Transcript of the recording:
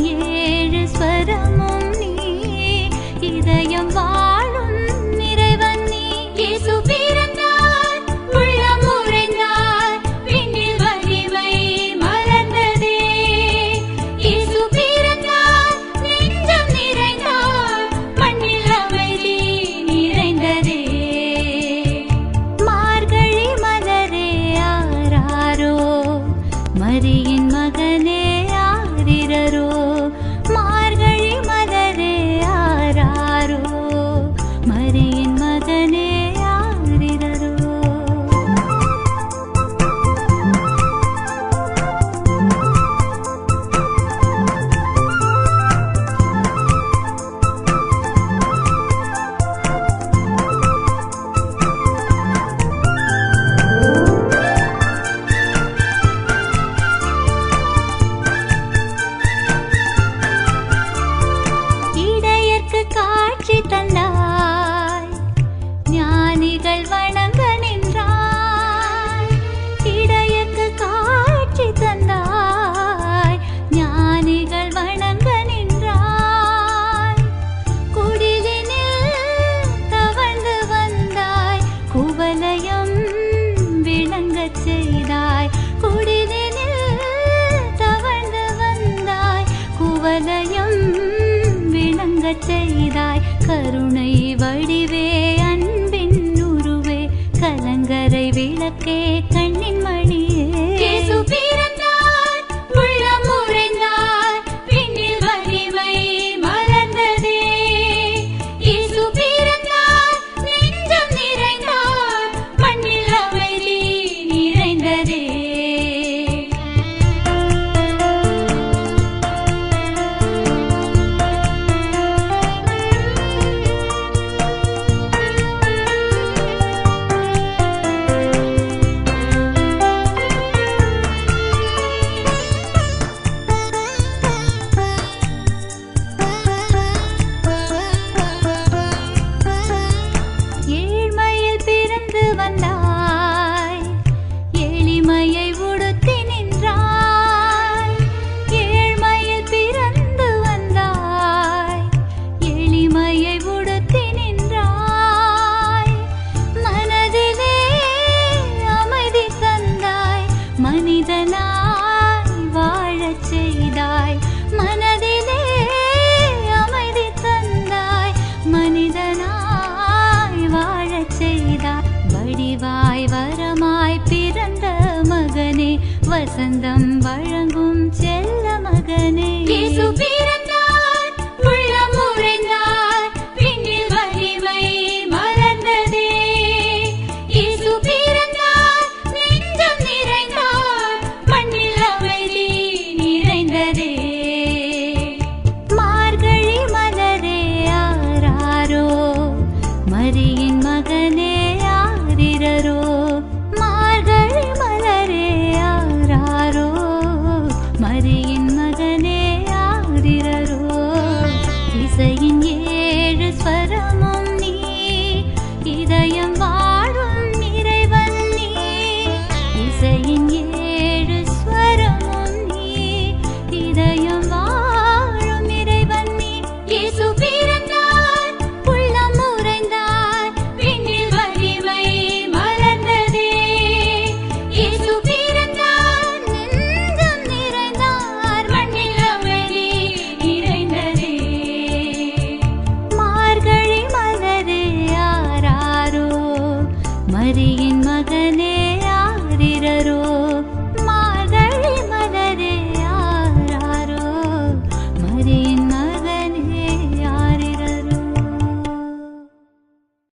ஏழு र விளங்கச் செய்தாய். கருணை வடிவே அன்பின் உருவே. கலங்கரை விளக்கே கண்ணின் வேண்டரே மார்கழி மலரே யாராரோ மரியின் மகனே யாரிரரோ மார்கழி மலரே யாராரோ மரியின் மகனே யாரிரரோ இசையின் ஏழு ஸ்வரம்